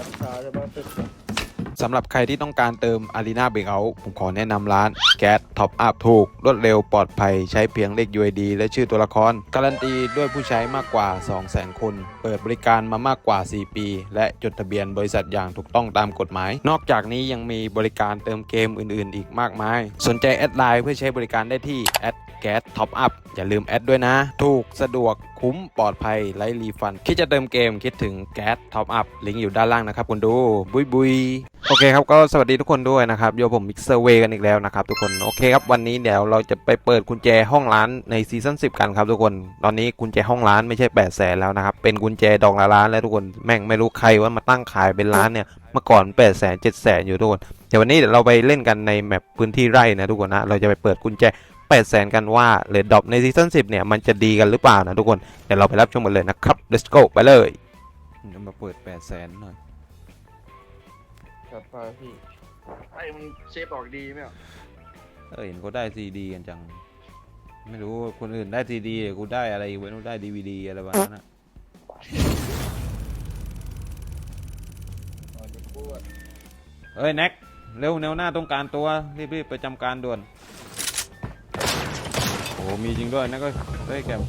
านค้าใช่ปะตึกสำหรับใครที่ต้องการเติม Arena Breakout ผมขอแนะนำร้านแก๊สท็อปอัพถูก รวดเร็วปลอดภัยใช้เพียงเลข UID และชื่อตัวละคร การันตีด้วยผู้ใช้มากกว่า 200,000 คน เปิดบริการมามากกว่า 4 ปี และจดทะเบียนบริษัทอย่างถูกต้องตามกฎหมาย นอกจากนี้ยังมีบริการเติมเกมอื่น ๆ อีกมากมาย สนใจแอดไลน์เพื่อใช้บริการได้ที่แอดแก๊สท็อปอัพอย่าลืมแอดด้วยนะ ถูกสะดวกคุ้มปลอดภัยไร้รีฟัน คิดจะเติมเกมคิดถึงแก๊สท็อปอัพลิงก์อยู่ด้านล่างนะครับคุณดู บุยบุยโอเคครับก็สวัสดีทุกคนด้วยนะครับโยผมมิกเซอร์เวกันอีกแล้วนะครับทุกคนโอเคครับวันนี้เดี๋ยวเราจะไปเปิดกุญแจห้องร้านในซีซั่น10 กันครับทุกคน ตอนนี้กุญแจห้องร้านไม่ใช่8 0 0แสนแล้วนะครับเป็นกุญแจดอกละล้านแล้วทุกคนแม่งไม่รู้ใครว่ามาตั้งขายเป็นล้านเนี่ยเมื่อก่อน8 0 0แสน7แสนอยู่ทุกคนเดี๋ยววันนี้เดี๋ยวเราไปเล่นกันในแมปพื้นที่ไร่นะทุกคนนะเราจะไปเปิดกุญแจ 8 0 0แสนกันว่าเลดดอปในซีซั่น10 เนี่ย มันจะดีกันหรือเปล่านะทุกคน เดี๋ยวเราไปรับชมกันเลยนะครับ let's go ไปเลยจะมาเปิด 8 0 0แสนหน่อยกับพาพี่ไอ้มันเชฟออกดีไหมอะเออเห็นเขาได้ซีดีกันจัง ไม่รู้คนอื่นได้ซีดีกูได้อะไรเว้นกูได้ดีวีดีอะไรบ้างนะอ๋อจะพูดเอ้ยแน็กเร็วแนวหน้าต้องการตัวรีบๆไปจำการด่วนโอ้ มีจริงด้วยนะก็เฮ้ยแกม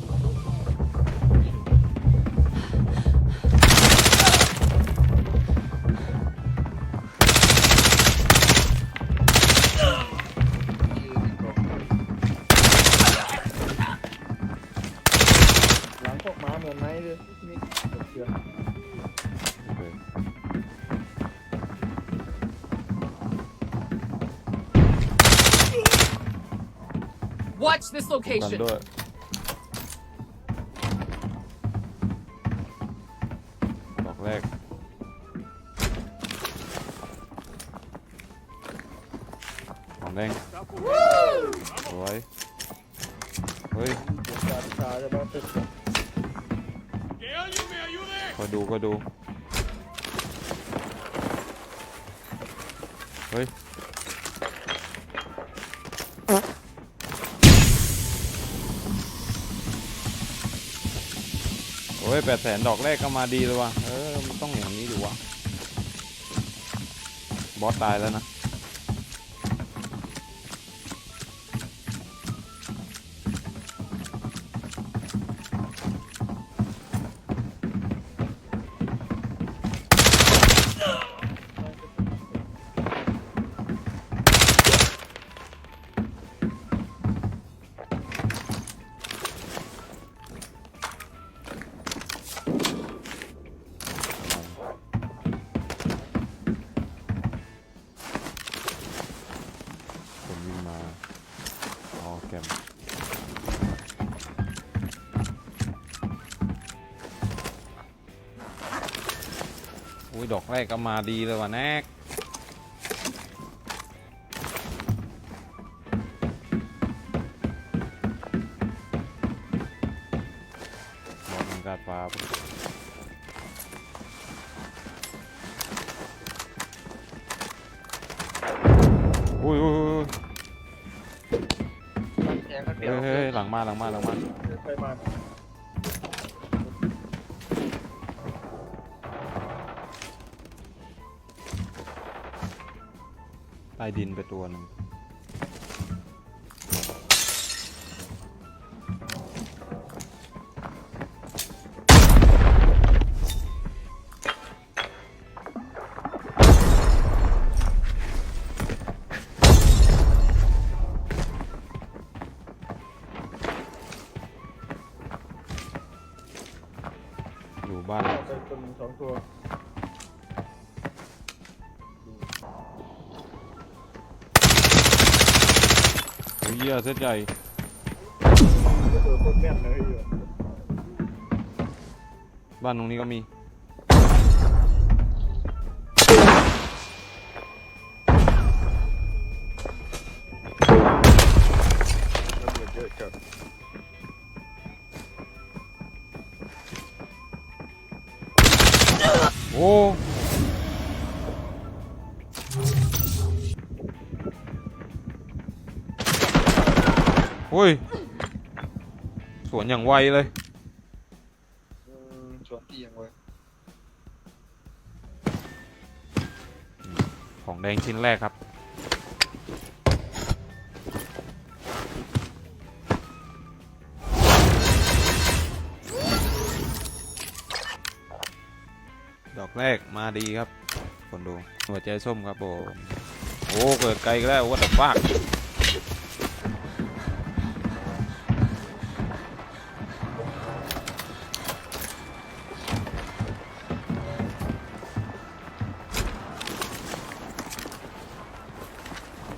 Watch this กัน location. ด้วย ดอกแรกของแดงสวยเฮ้ยคอยดูคอยดู เฮ้ย โอ้ยแปดแสนดอกแรกก็มาดีเลยวะเออมันต้องอย่างนี้ดูวะบอสตายแล้วนะ แรกก็มาดีเลยว่ะแน็กบอลมันกาดฟ้าไปอุ้ยอุ้ยอุ้ยมันแทงก็เดีเฮ้ยยวเฮ้ยเฮ้ยหลังมาหลังมาหลังมาไปมา ใต้ดินไปตัวหนึ่ง อ้ยเสียเซตใหญ่ก็ตัวโคตรแม่นเลยอยู่บ้านตรงนี้ก็มีระเบิดเยอะจัดโอ้ อย่างไวเลยอืมสวนพี่ยังเว้ยของแดงชิ้นแรกครับ ดอกแรกมาดีครับ คนดูหัวใจส้มครับผมโอ้ เกิดไกลก็แล้วว่าแต่ฟาก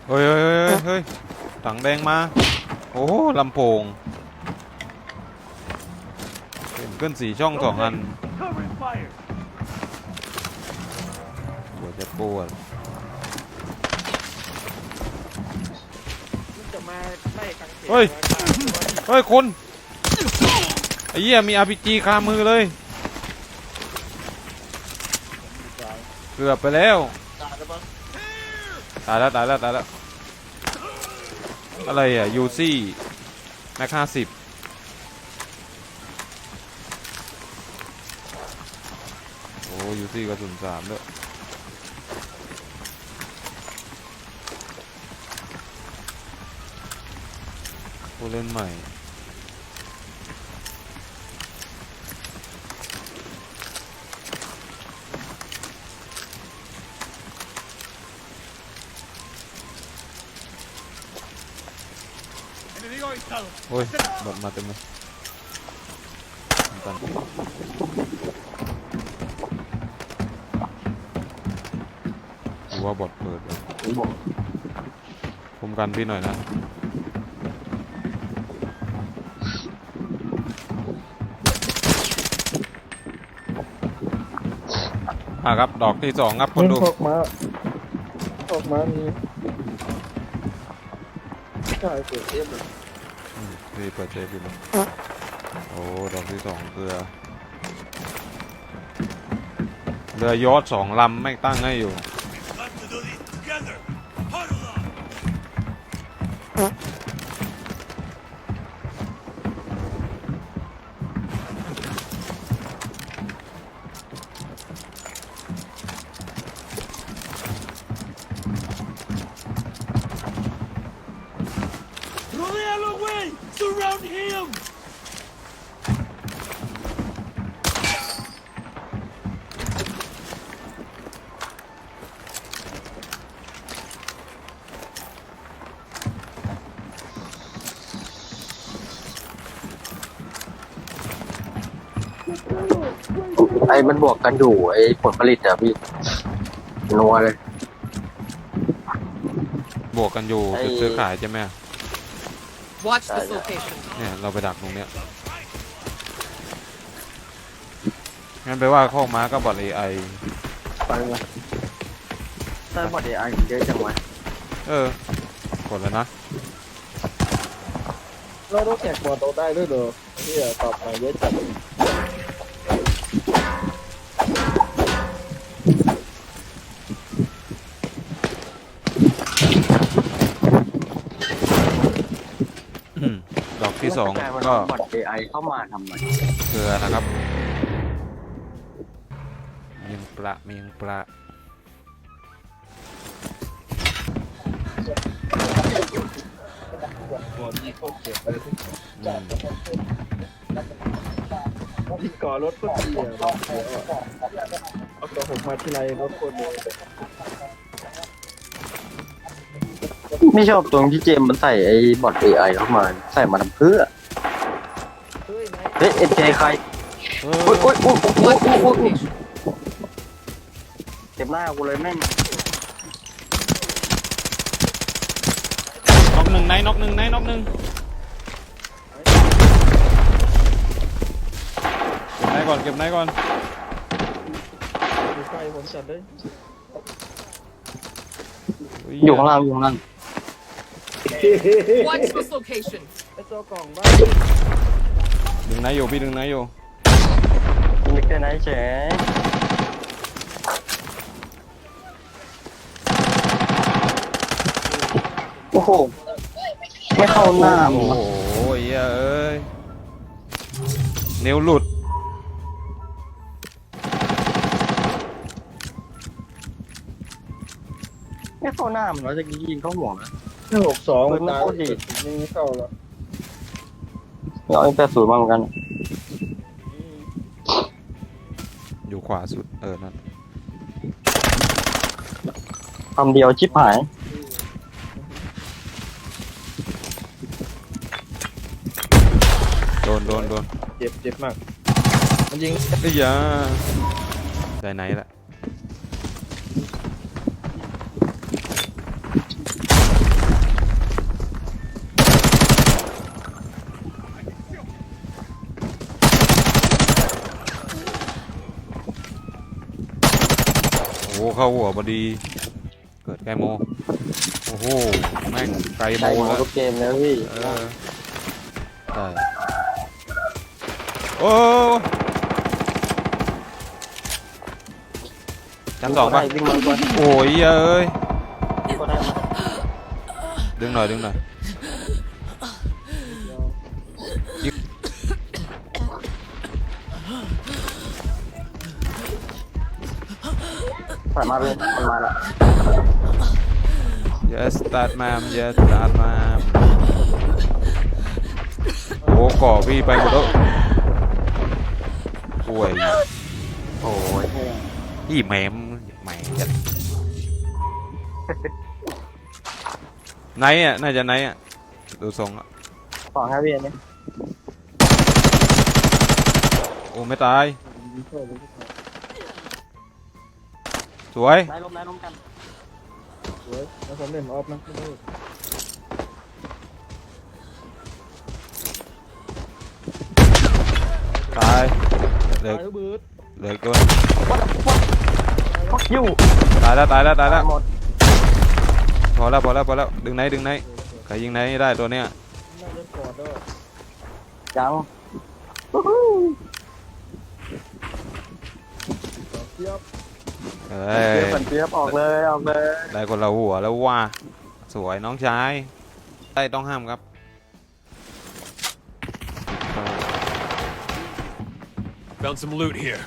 เฮ้ยเฮ้ยเฮ้ยเฮ้ยถังแดงมา โอ้ลำโพงเห็นขึ้นสีช่องสองอัน Covering fire. หัวจะปวดจะมาไล่กังเขนเฮ้ยมาเฮ้ยคุณไอ้เหี้ยมี RPG คามือเลย เกือบไปแล้ว ตายแล้วปะตายแล้วตายแล้วตายแล้ว อะไรอะยูซี่แม็กห้าสิบโอ้ยูซี่กระสุนสามด้วยผู้เล่นใหม่ โอ้ยบอดมาเต็มเลยตันดูว่าบอดเปิดเลยคุมกันพี่หน่อยนะอะครับ ดอกที่สองครับคนดูออกมาออกมามีใช่เปิดเอฟเลย พี่เปิดเจพี่นะโอ้ดอกที่สองเรือเรือยอดสองลำไม่งตั้งให้อยู่ บวกกันอยู่ไอ้ผลผลิตอะพี่นัวเลย บวกกันอยู่ไอ้ จุดซื้อขายใช่ไหม Watch this Uh, yeah. location. เนี่ยเราไปดักตรงเนี้ยงั้นไปว่าข้อม้าก็บอด AI ไปวะใช่บอดเอไอเยอะจังวะเออกดแล้วนะ เราต้องแจกบอลเราได้ด้วยเหรอที่ตอบมาเยอะจัด สองแต่มันก็ บอดเอไอเข้ามาทำไมเกลือนะครับเมียงปลาเมียงปลาบอลนี่โคตรเจ็บเลยอืมที่ก่อรถก็ดีอะบอลเดี๋ยวอะเอาตัวผมมาที่ไรรถโคตรเลย ไม่ชอบตรงที่เจมส์มันใส่ไอ้บอดเอไอเข้ามา ใส่มาทำเพื่อ เฮ้ยนายเฮ้ยเอ็นเจใครเอโอ๊ยโอ๊ยโอ๊ยโอ๊ย Watch โอ๊ย this โอ๊ย location. เต็มหน้ากูเลยแม่งน็อกหนึ่งไหนน็อกหนึ่งไหนน็อกหนึ่งเก็บไหนก่อนเก็บไหนก่อนดูใกล้ผมจัดเลยเอยู่ข้างล่างอยู่ข้างล่าง Watch this location. ไอ้ตัวกล่องบ้านดึงไหนอยู่พี่ดึงไหนอยู่นึกได้ไหนเฉยโอ้โห ไม่เข้าหน้าโอ้มึงโหวะเหี้ยเอ้ยนิ้วหลุดมไม่เข้าหน้ามันวะจะยิงเข้าหัวนะ ห้าหกสองเฮ้ยมันตายโคตรดียังไม่เข้าแล้วเราเองแต่ศูนย์มาเหมือนกัน อยู่ขวาสุดเออนั่นคำเดียวชิบหาย โดนโดนโดนเจ็บเจ็บมาก มันยิง เอ้ยอยาได้ไหนละ เข้าหัวพอดี เกิดไกลโม โอ้โห แม่งไกลโมใช่หมดแล้วทุกเกมแล้วพี่เออใช่โอ้ชั้นสองปะวิ่งมาก่อนโอ้ยเอ้ย ก็ได้มาดึงหน่อยดึงหน่อย ใส่มาเลยมันมาแล้ว yes start ma'am yes start ma'am โอ้ก่อพี่ไปหมดแล้วป่วยโอ้ยพี่แหมมแหมจะไหนอะน่าจะไหนอะดูทรงอะสองครับพี่อันนี้โอ้ไม่ตายส วยนายล้มนายล้มกันสวยแล้วผมเล่นออฟนะไม่ได้ตายเหลือตายแล้วเบิร์ดเหลืออีกตัวฟักยูตายแล้วตายแล้วตายแล้วหมดพอแล้วพอแล้วพอแล้วดึงไหนดึงไหนใครยิงไหนได้ตัวเนี้ยน่าจะกอดแล้วยังเทียบ เอ้ยเจี๊ยบเหมือนเจี๊ยบออกเลยออกเลยได้คนละหัวแล้วว่า สวยน้องชายได้ต้องห้ามครับ Found some loot here.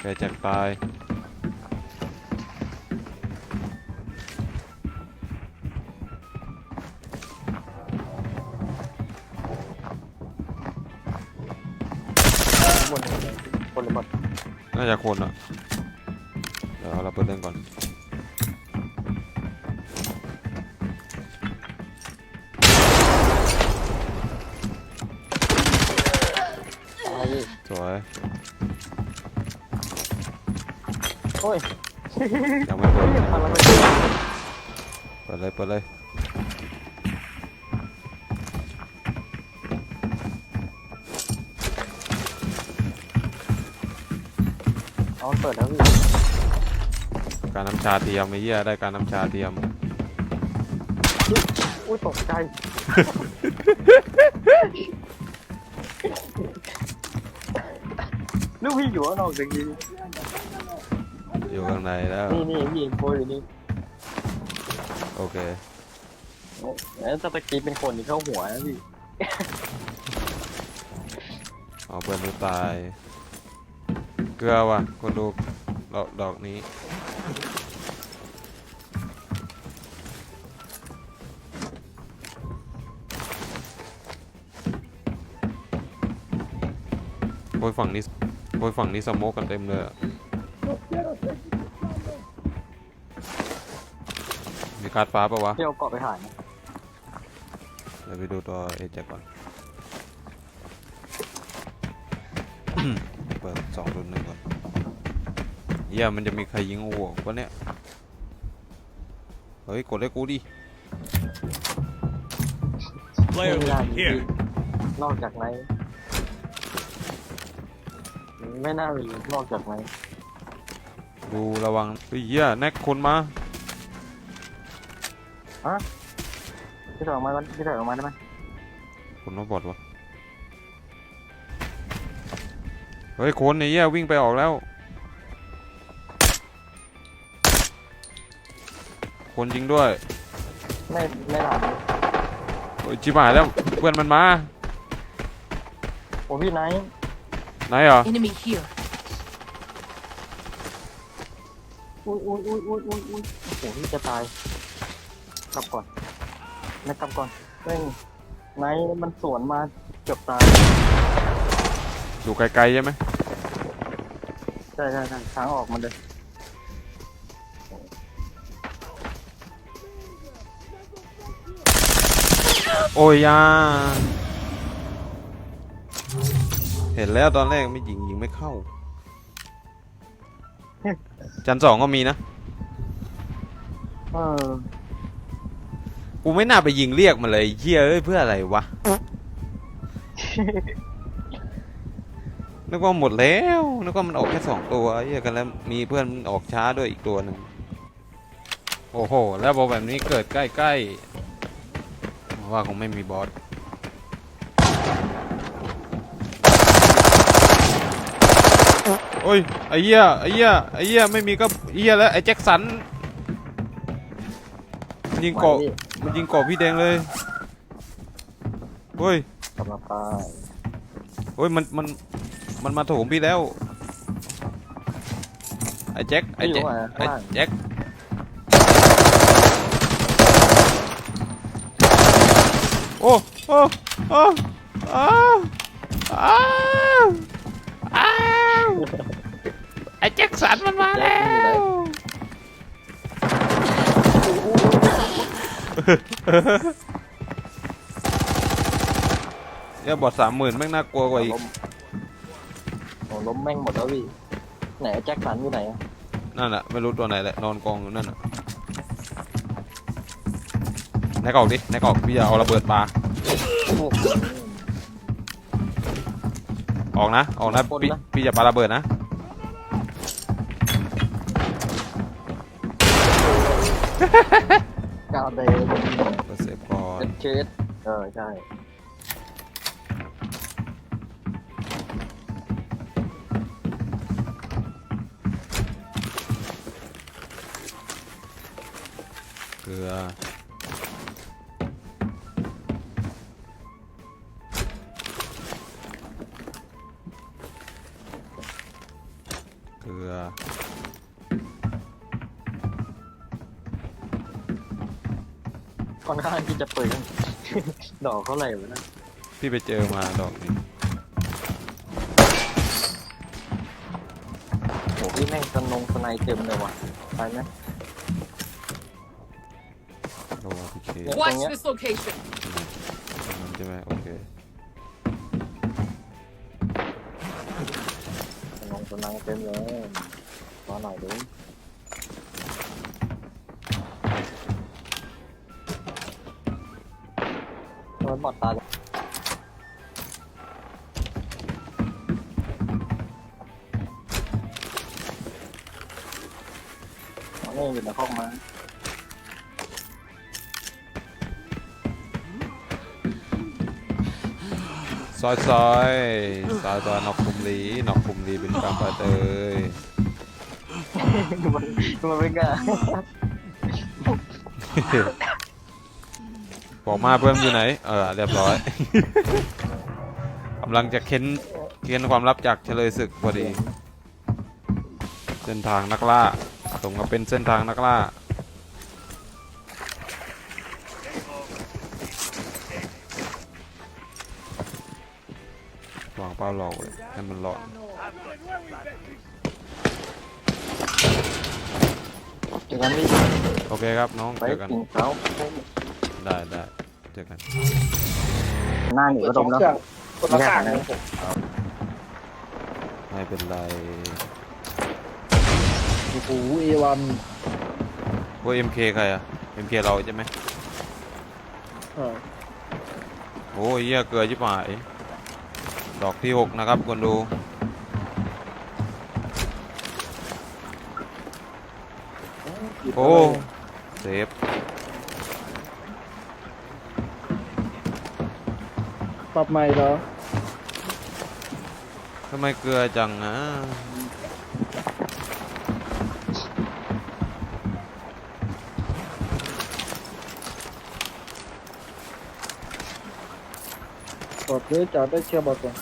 แกจักตายหมดคนหมดน่าจะคนอะเดี๋ยวเราเปิดเล่นก่อนอะไรพี่สวยโอ้ยยังไม่เปิดพันละไม่เปิดเลยเปิดเลยเอาเปิดแล้วพี่ การน้ำชาเทียมไอ้เหี้ยได้การน้ำชาเทียม อุ้ยตกใจลูกพี่อยู่ข้างนอกจริงอยู่ข้างในแล้ว ๆนี่นี่พี่โคอยู่นี่โอเค แล้วตะกี้เป็นคนที่เข้าหัวนะพี่ เอาเปิดดูตาย เกลือว่ะคนดูดอกดอกนี้ โอยฝั่งนี้โอยฝั่งนี้สโมกกันเต็มเลยอะมีการ์ดฟ้าปะวะ เที่ยวเกาะไปหายนะเดี๋ยวไปดูตัวเอเจก่อน เปิดสองรุ่นหนึ่งก่อน เฮียมันจะมีใครยิงหัววะเนี่ย เฮ้ย กดเลยกูดิ Player ไม่น่า loot มี here. นอกจากไหนไม่น่ามีนอกจากไหนดูระวังเฮ้ยเฮียแน็กคนมา พี่ถอยออกมาก่อนพี่ถอยออกมาได้ไหมคนมาบอดวะ เฮ้ยคนไอ้เหี้ยวิ่งไปออกแล้ว คนจริงด้วยไม่ไม่หลับโอ้ยชิบหายแล้วเพื่อนมันมาโอ้พี่ไนท์ไหนเหรอ Enemy here. อุ้ยอุ้ยอุ้ยอุ้ยอุ้ยอุ้ยโอ้โหนี่จะตายกลับก่อนนะกลับก่อนแม่งไนท์มันสวนมาเกือบตายอยู่ไกลๆใช่ไหมใช่ใช่ใช่ทางออกมันเลย โอ้ยยาเห็นแล้วตอนแรกไม่ยิงยิงไม่เข้า จันสองก็มีนะ เออกูไม่น่าไปยิงเรียกมันเลยเฮียเอ้ยเพื่ออะไรวะ นึกว่าหมดแล้ว นึกว่ามันออกแค่สองตัวเฮียกันแล้วมีเพื่อนออกช้าด้วยอีกตัวหนึ่ง โอ้โห แล้วบอกแบบนี้เกิดใกล้ๆ ว่าคงไม่มีบอสโอ้ยไอ้เหี้ยไอ้เหี้ยไอ้เหี้ยไม่มีก็เหี้ยแล้วไอ้แจ็คสันมันยิงเกาะมาดิมันยิงเกาะพี่แดงเลยเฮ้ยกำลังไปเฮ้ยมันมันมันมาโถมพี่แล้วไอ้แจ็คไอ้แจ็คไอ้แจ็ค โอ้โอ้โอ้อ้าวอ้าวอ้าวไอ้แจ็คสันมันมาแล้วเนี่ยบอดสามหมื่นแม่งน่ากลัวกว่าอีกล้มโอ้ล้มแม่งหมดแล้วพี่ไหนไอแจ็คสันอยู่ไหนอะนั่นแหละไม่รู้ตัวไหนแหละนอนกองอยู่นั่นน่ะ ไหนกออกดิไหนกออกพี่จะเอาระเบิดปลาโอ้โหออกนะ ออกนะคนพี่นะพี่จะปาระเบิดนะกาวเดย์เปิดเซฟก่อนเป็นเชสเออใช่เกลือ อนข้างที่จะเปิด ดอกเท่าไหร่วะนะพี่ไปเจอมาดอกนี้โหพี่แม่งสนงสไนเต็มเลยว่ะไปไหมโลพีเค Yeah. Watch Yeah. this location. ใช่ไหมโอเคสนงสไนเต็มเลยรอหน่อยดู มันบอดตาเลยอ๋อนี่อยู่ในห้องมาซอยซอยซอยซอยนอกคุมลีนอกคุมลีเป็นกำปาเตยมันมันไม่กล้า บอกมาเพิ่มอยู่ไหน เออเรียบร้อยกำลังจะเค้นเค้นความลับจากเฉลยศึกพอดี เส้นทางนักล่าสมกับเป็นเส้นทางนักล่าวางเป้าหลอกไว้ให้มันหลอกเจอกันพี่โอเคครับน้องไปเจอกันกินเขา ได้ได้เจอกันหน้าหนีเปิก็ดดสอมงแล้วเครื่องคนละข้างเลยไม่เป็นไรโอ้โหเอวันพวกเอ็มเคใครอะเอ็มเคเราใช่ไหมเออโอ้ยเหี้ยเกลือชิบหายดอกที่หกนะครับคนดูโอ้เซฟ ปรับใหม่เหรอทำไมเกลือจังนะกดเลยจอดได้เชื่อบอกก่อน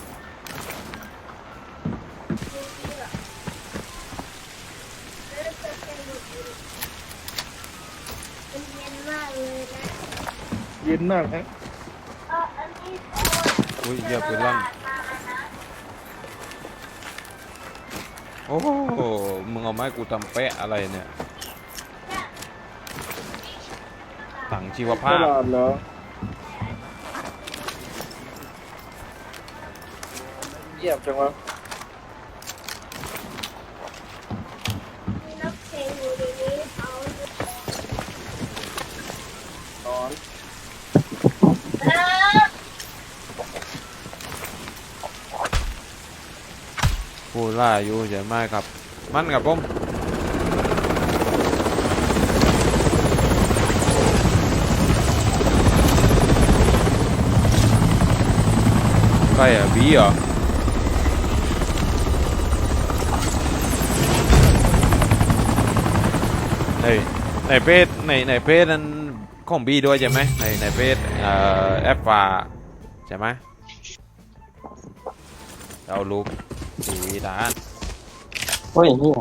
มันเย็นมากเลยนะเย็นมากฮะเอออันนี้ อุ้ยเหี้ยปืนลั่นโอ้โหมึงเอาไม้กูทำแปะอะไรเนี่ยถังชีวภาพลาดแล้วเงียบจังวะ มีนักเพลงอยู่ในนี้เอา นอน เออ ผู้ ล่าอยู่ใช่ไหมครับ มันกับผมใครอะบีเหรอในในเพจในในเพจนั้นของบีด้วยใช่ไหมในในเพจเอ่อแอปฟ้าใช่ไหมเราลูก ทีวีด้านเฮ้ยนี่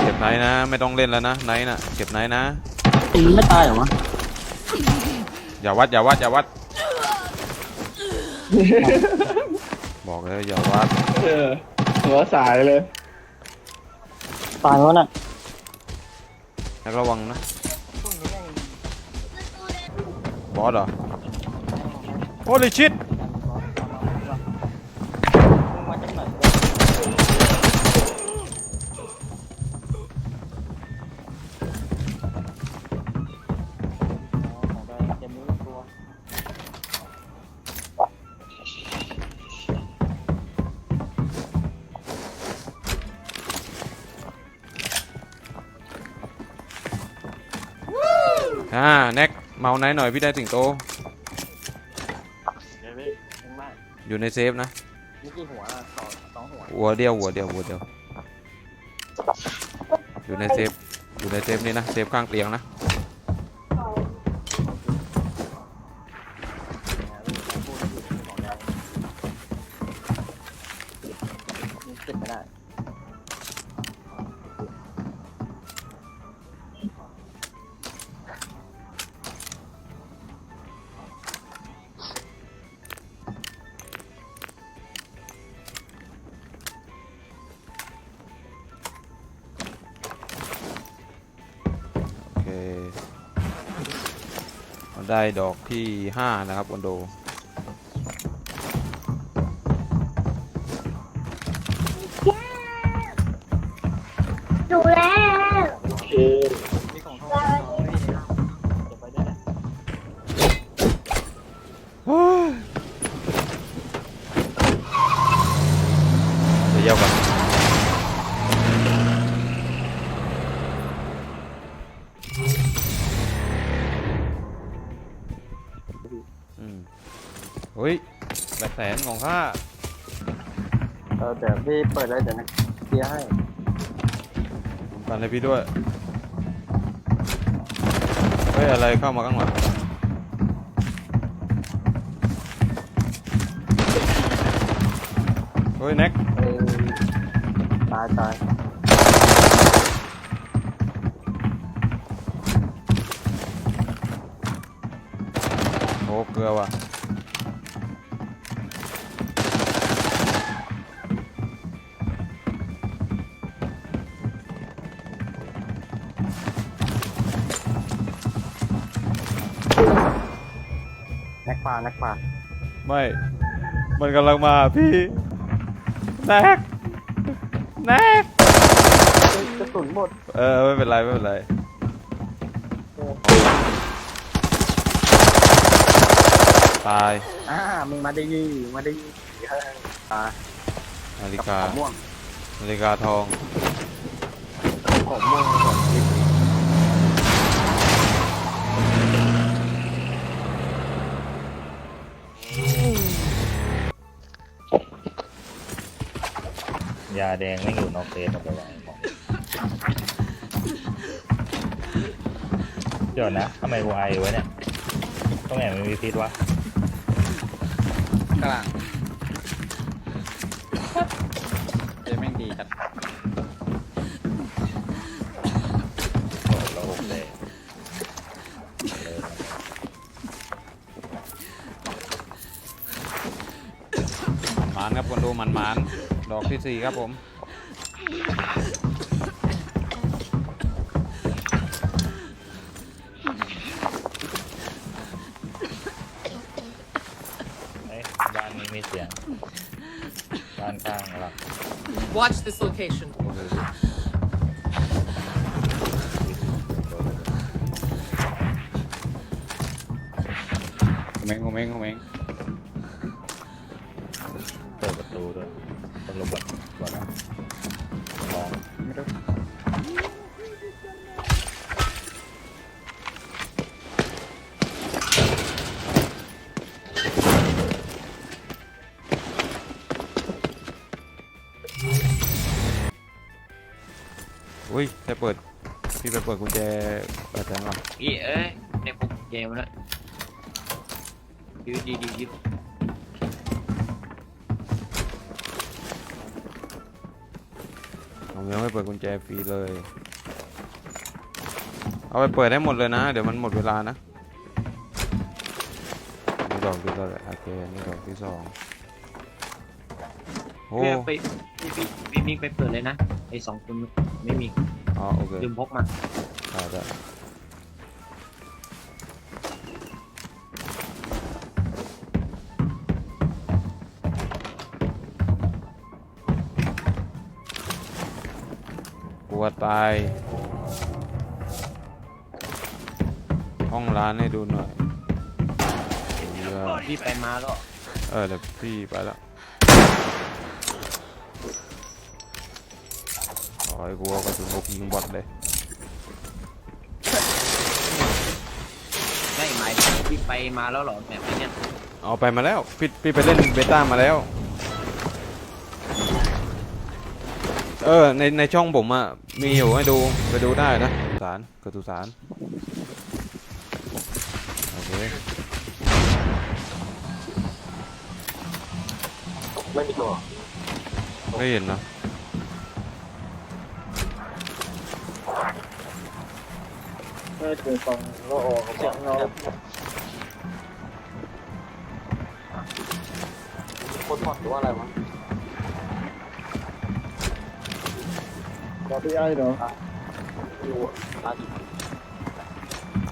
เก็บไหนนะ ไม่ต้องเล่นแล้วนะไหนน่ะเก็บไหนนะมันไม่ตายเหรอวะอย่าวัดอย่าวัดอย่าวัด บอกเลยอย่าวัดเออหัวสายเลยตายแล้วน่ะแล้วระวังนะบอสเหรอโอ้ลิชิต แน็กเมาไหนหน่อยพี่ได้สิงโต เดี๋ยวพี่ยังไม่อยู่ในเซฟนะ นี่กี่หัวอะสองสองหัวหัวเดียวหัวเดียวหัวเดียว อยู่ในเซฟอยู่ในเซฟนี่นะเซฟข้างเตียงนะ ได้ดอกที่ห้านะครับวันโด เปิดเลยเดี๋ยวนะเคลียร์ให้ผมกันให้พี่ด้วย เฮ้ย อะไรเข้ามาข้างหลังเฮ้ย แน็กเออตายตายโอ้เกลือว่ะ นักปลานักปลาไม่ มันกำลังมาพี่แน็กแน็กกระสุนหมดเออไม่เป็นไรไม่เป็นไรตาย อ่ามึงมาได้ยี่มาได้ยี่เฮ้ยตายนาฬิกาม่วงนาฬิกาทองผมม่วงผมยาแดงไม่อยู่นอกเฟสหมดเลยว่ะเดี๋ยวนะทำไมกูไอไว้เนี่ยต้องแอบมันมีพิษวะกลาง อกที่สี่ครับผมเอ้ยบ้านนี้มีเสียง บ้านข้างหลัก Watch this location. เม้งเม้งเม้ง ปุ๊บเกมแล้วยืดดีดียืดผมยังไม่เปิดกุญแจฟรีเลย เอาไปเปิดให้หมดเลยนะ เดี๋ยวมันหมดเวลานะนี่ดอกที่เท่าไหร่โอเคนี่ดอกที่สองโอ้เพื่อไปพี่พี่พี่มิกไปเปิดเลยนะไอ้สองคนไม่มีอ๋อโอเคลืมพกมาได้ วตาย ห้องร้านให้ดูหน่อยเหี้ยพี่ไปมาแล้วเออเดี๋ยวพี่ไปแล้วขอให้กูเอากระสุนพกยิงบอทเลย ไม่หมายถึงพี่ไปมาแล้วเหรอแบบนี้เนี่ย เอาไปมาแล้วพี่พี่ไปเล่นเบต้ามาแล้ว เออในในช่องผมอะมีอยู่ให้ดูไปดูได้นะสารกระตุสารโอเคไม่มีตัวไม่เห็นนะไม่เจอฟังก็ออกเสียงเราคนหมดหรือว่าอะไรวะ เราพี่ไอ้เนาะอยู่ร้านอยู่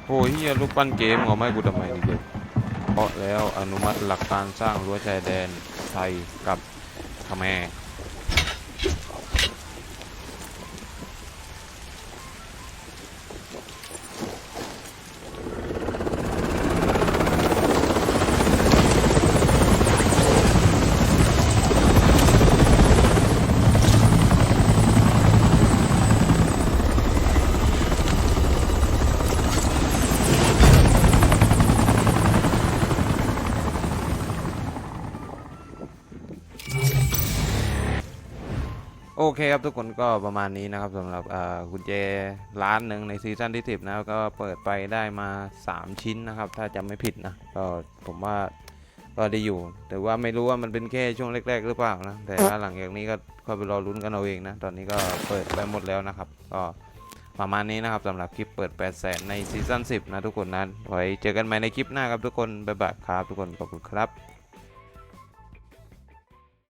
โอ้ยเฮียลูกปั้นเกมเอาไม่กูทำไมดิเด็กเพราะแล้วอนุมัติหลักการสร้างรั้วชายแดนไทยกับขแมร เคครับทุกคนก็ประมาณนี้นะครับสำหรับอ่ากุญแจร้านหนึ่งในซีซั่นที่ 10 นะก็เปิดไปได้มา 3 ชิ้นนะครับ ถ้าจำไม่ผิดนะก็ผมว่าก็ได้อยู่ แต่ว่าไม่รู้ว่ามันเป็นแค่ช่วงแรก ๆ หรือเปล่านะ แต่ถ้าหลังจากนี้ก็ก็ไปรอลุ้นกันเอาเองนะ ตอนนี้ก็เปิดไปหมดแล้วนะครับ ก็ประมาณนี้นะครับสำหรับคลิปเปิด8แสนในซีซั่น10 นะทุกคนนะไว้เจอกันใหม่ในคลิปหน้าครับทุกคนบ๊ายบายครับทุกคนขอบคุณครับ